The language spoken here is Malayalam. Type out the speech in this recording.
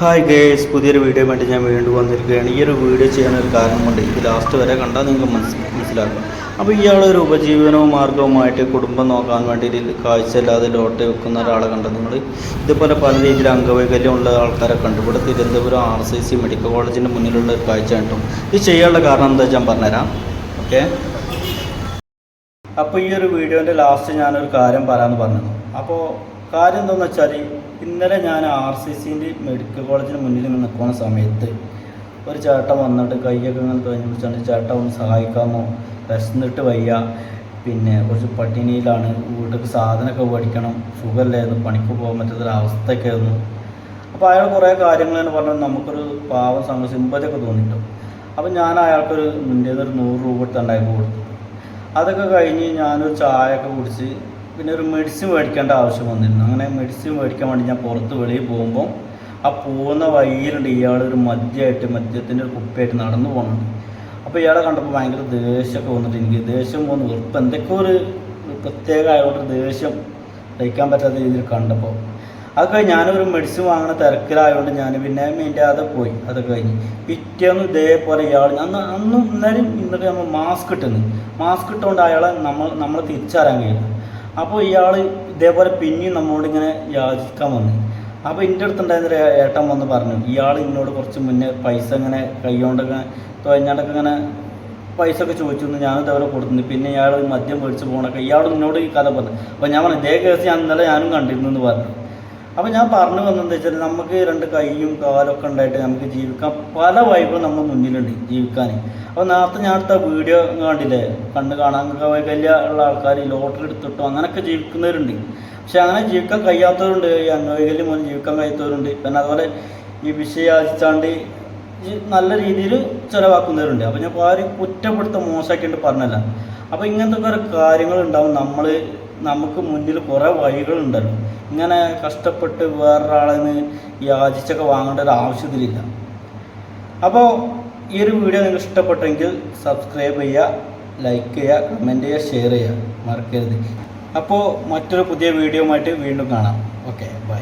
ഹായ് ഗേസ് പുതിയൊരു വീഡിയോ വേണ്ടി ഞാൻ വീണ്ടും വന്നിരിക്കുകയാണ്. ഈ ഒരു വീഡിയോ ചെയ്യാൻ ഒരു കാരണമുണ്ട് ഇത് ലാസ്റ്റ് വരെ കണ്ടാൽ നിങ്ങൾക്ക് മനസ്സ് മനസ്സിലാക്കാം. അപ്പോൾ ഇയാളൊരു ഉപജീവനവും മാർഗവുമായിട്ട് കുടുംബം നോക്കാൻ വേണ്ടിയിട്ട് കാഴ്ചയില്ലാതെ ലോട്ടറി വെക്കുന്ന ഒരാളെ കണ്ട നിങ്ങൾ ഇതുപോലെ പല രീതിയിൽ അംഗവൈകല്യമുള്ള ആൾക്കാരെ കണ്ടു. ഇവിടെ Thiruvananthapuram R C C medical കോളേജിന്റെ മുന്നിലുള്ള ഒരു കാഴ്ച കണ്ടും. ഇത് ചെയ്യാനുള്ള കാരണം എന്താ ഞാൻ പറഞ്ഞുതരാം. ഓക്കെ അപ്പോൾ ഈ ഒരു വീഡിയോന്റെ ലാസ്റ്റ് ഞാനൊരു കാര്യം പറയാമെന്ന് പറഞ്ഞു. അപ്പോൾ കാര്യം എന്താണെന്ന് വെച്ചാൽ ഇന്നലെ ഞാൻ ആർ സി സിന്റെ മെഡിക്കൽ കോളേജിന് മുന്നിൽ നിൽക്കുന്ന സമയത്ത് ഒരു ചേട്ടൻ വന്നിട്ട് കൈയൊക്കെ ഇങ്ങനെ തോന്നി വിളിച്ചാണ് ചേട്ടൻ ഒന്ന് സഹായിക്കാമോ? വിശന്നിട്ട് വയ്യ. പിന്നെ കുറച്ച് പട്ടിണിയിലാണ്. വീട്ടിൽ സാധനമൊക്കെ മേടിക്കണം. ഷുഗറിലായിരുന്നു പണിക്ക് പോകാൻ പറ്റാത്തൊരവസ്ഥയൊക്കെ ആയിരുന്നു. അപ്പോൾ അയാൾ കുറേ കാര്യങ്ങൾ തന്നെ പറഞ്ഞാൽ നമുക്കൊരു പാവം സംഘം സിമ്പതിയൊക്കെ തോന്നിയിട്ടു അപ്പോൾ ഞാൻ അയാൾക്കൊരു മുന്നേ ഒരു നൂറ് രൂപ എടുത്തുണ്ടാക്കി കൊടുത്തു. അതൊക്കെ കഴിഞ്ഞ് ഞാനൊരു ചായയൊക്കെ കുടിച്ച് പിന്നെ ഒരു മെഡിസിൻ മേടിക്കേണ്ട ആവശ്യം വന്നിരുന്നു. അങ്ങനെ മെഡിസിൻ മേടിക്കാൻ വേണ്ടി ഞാൻ പുറത്ത് വെളിയിൽ പോകുമ്പോൾ ആ പോകുന്ന വഴിയിലുണ്ട് ഇയാളൊരു മദ്യമായിട്ട് മദ്യത്തിന്റെ ഒരു കുപ്പിയായിട്ട് നടന്നു പോകുന്നുണ്ട് അപ്പോൾ ഇയാളെ കണ്ടപ്പോൾ ഭയങ്കര ദേഷ്യമൊക്കെ വന്നിട്ട് എനിക്ക് ദേഷ്യം പോകുന്ന വെറുപ്പ് എന്തൊക്കെ ഒരു പ്രത്യേക ആയതുകൊണ്ട് ദേഷ്യം സഹിക്കാൻ പറ്റാത്ത രീതിയിൽ കണ്ടപ്പോൾ അത് കഴിഞ്ഞ് ഞാനൊരു മെഡിസിൻ വാങ്ങുന്ന തിരക്കിലായതുകൊണ്ട് ഞാൻ പിന്നെ മെയിന്റെ അതെ പോയി. അത് കഴിഞ്ഞ് പിറ്റേന്ന് ഇതേപോലെ ഇയാൾ അന്ന് അന്നും ഇന്നലെ ഇന്നലെ നമ്മൾ മാസ്ക് ഇട്ടുന്നു മാസ്ക് ഇട്ടുകൊണ്ട് അയാളെ നമ്മൾ നമ്മളെ തിരിച്ചറിയാൻ കഴിയില്ല. അപ്പോൾ ഇയാൾ ഇതേപോലെ പിന്നെയും നമ്മളോട് ഇങ്ങനെ യാചിക്കാൻ വന്നു. അപ്പോൾ എന്റെ അടുത്തുണ്ടായിരുന്ന ഏട്ടൻ വന്ന് പറഞ്ഞു ഇയാൾ എന്നോട് കുറച്ച് മുന്നേ പൈസ ഇങ്ങനെ കൈകൊണ്ടൊക്കെ തുഴഞ്ഞാണ്ടൊക്കെ ഇങ്ങനെ പൈസ ഒക്കെ ചോദിച്ചു ഞാൻ ഇതേപോലെ കൊടുത്തിരുന്നു പിന്നെ ഇയാൾ മദ്യം മേടിച്ച് പോകണൊക്കെ ഇയാൾ എന്നോട് ഈ കഥ പറഞ്ഞു. അപ്പോൾ ഞാൻ പറഞ്ഞു ഇതേ കേസ് ഞാൻ ഇന്നലെ ഞാനും കണ്ടിരുന്നു എന്ന് പറഞ്ഞു. അപ്പോൾ ഞാൻ പറഞ്ഞു വന്നതെന്ന് വെച്ചാൽ നമുക്ക് രണ്ട് കൈയും കാലൊക്കെ ഉണ്ടായിട്ട് നമുക്ക് ജീവിക്കാൻ പല വഴികളും നമ്മുടെ മുന്നിലുണ്ട് ജീവിക്കാൻ അപ്പോൾ നേരത്തെ ഞാൻ എടുത്ത വീഡിയോ കണ്ടില്ലേ? കണ്ട് കാണാൻ വൈകല്യ ഉള്ള ആൾക്കാർ ലോട്ടറി എടുത്തിട്ടോ അങ്ങനെയൊക്കെ ജീവിക്കുന്നവരുണ്ട്. പക്ഷെ അങ്ങനെ ജീവിക്കാൻ കഴിയാത്തവരുണ്ട്. ഈ അംഗവൈകല്യം മൂലം ജീവിക്കാൻ കഴിയാത്തവരുണ്ട്. പിന്നെ അതുപോലെ ഈ വിഷയാചിച്ചാണ്ട് നല്ല രീതിയിൽ ചിലവാക്കുന്നവരുണ്ട്. അപ്പോൾ ഞാൻ ആരും കുറ്റപ്പെടുത്ത മോശമാക്കിയിട്ട് പറഞ്ഞല്ല. അപ്പോൾ ഇങ്ങനത്തെ കുറേ കാര്യങ്ങളുണ്ടാവും നമ്മൾ നമുക്ക് മുന്നിൽ കുറേ വഴികളുണ്ടല്ലോ. ഇങ്ങനെ കഷ്ടപ്പെട്ട് വേറൊരാളിൽ നിന്ന് യാചിച്ചൊക്കെ വാങ്ങേണ്ട ഒരു ആവശ്യത്തിലില്ല. അപ്പോൾ ഈ ഒരു വീഡിയോ നിങ്ങൾക്ക് ഇഷ്ടപ്പെട്ടെങ്കിൽ സബ്സ്ക്രൈബ് ചെയ്യുക ലൈക്ക് ചെയ്യുക കമന്റ് ചെയ്യുക ഷെയർ ചെയ്യുക. മറക്കരുത്. അപ്പോൾ മറ്റൊരു പുതിയ വീഡിയോ ആയിട്ട് വീണ്ടും കാണാം. Okay bye